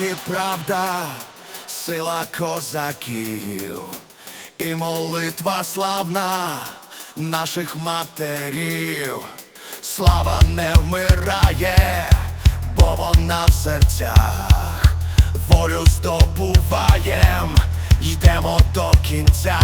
І правда, сила козаків і молитва славна наших матерів. Слава не вмирає, бо вона в серцях. Волю здобуваєм, йдемо до кінця.